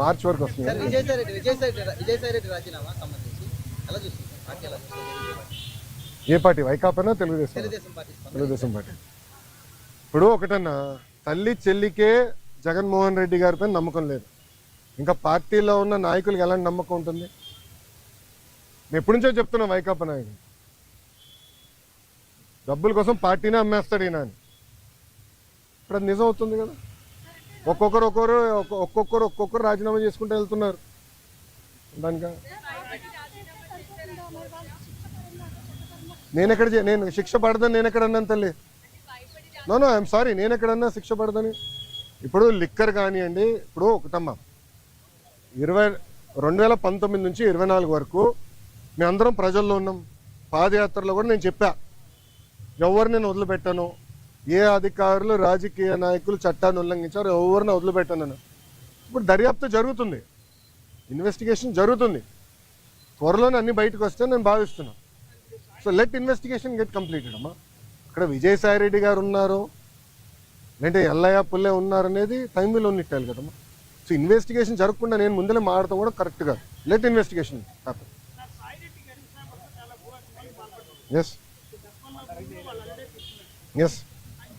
మార్చి వరకు వస్తుంది సార్ విజయసాయి రెడ్డి విజయసాయి రెడ్డి విజయసాయి రెడ్డి రాజీనామా సంబంధించి? ఎలా చూస్తుంది పార్టీ ఎలా చూస్తుంది ఏ పార్టీ? వైకాపానా తెలుగుదేశం తెలుగుదేశం పార్టీ స్పందన. తెలుగుదేశం పార్టీ. ఇప్పుడు ఒకటన్నా తల్లి చెల్లికే జగన్మోహన్ రెడ్డి గారి పైన నమ్మకం లేదు. ఇంకా పార్టీలో ఉన్న నాయకులకు ఎలాంటి నమ్మకం ఉంటుంది? నేను ఎప్పటి నుంచో చెప్తున్నా వైకాపా నాయకులు డబ్బుల కోసం పార్టీనే అమ్మేస్తాడు ఈయన అని ఇప్పుడు అది నిజం అవుతుంది కదా? ఒక్కొక్కరు ఒక్కొక్కరు ఒక్కొక్కరు ఒక్కొక్కరు రాజీనామా చేసుకుంటూ వెళ్తున్నారు. దానిక? నేను ఎక్కడ నేను శిక్ష పడదని నేను ఎక్కడ అన్నాను తల్లి? నో ఐఎమ్ సారీ నేను ఎక్కడన్నా శిక్ష పడదని? ఇప్పుడు లిక్కర్ కానివ్వండి ఇప్పుడు ఒకటమ్మ. ఇరవై రెండు వేల పంతొమ్మిది నుంచి ఇరవై నాలుగు వరకు మేమందరం ప్రజల్లో ఉన్నాం. పాదయాత్రలో కూడా నేను చెప్పా. ఎవరు నేను వదిలిపెట్టాను? ఏ అధికారులు రాజకీయ నాయకులు చట్టాన్ని ఉల్లంఘించారు ఎవరిని వదిలిపెట్టాను ఇప్పుడు దర్యాప్తు జరుగుతుంది. ఇన్వెస్టిగేషన్ జరుగుతుంది. త్వరలోనే అన్ని బయటకు వస్తే నేను భావిస్తున్నాను so let investigation get completed అమ్మా. ఇక్కడ విజయసాయి రెడ్డి గారు ఉన్నారు. లేదంటే ఎల్లయ్య పుల్లె ఉన్నారనేది టైం విల్ ఉన్నట్టాలి కదమ్మా. సో ఇన్వెస్టిగేషన్ జరగకుండా నేను ముందలే మాడతాం కూడా కరెక్ట్ కాదు. Let investigation happen yes yes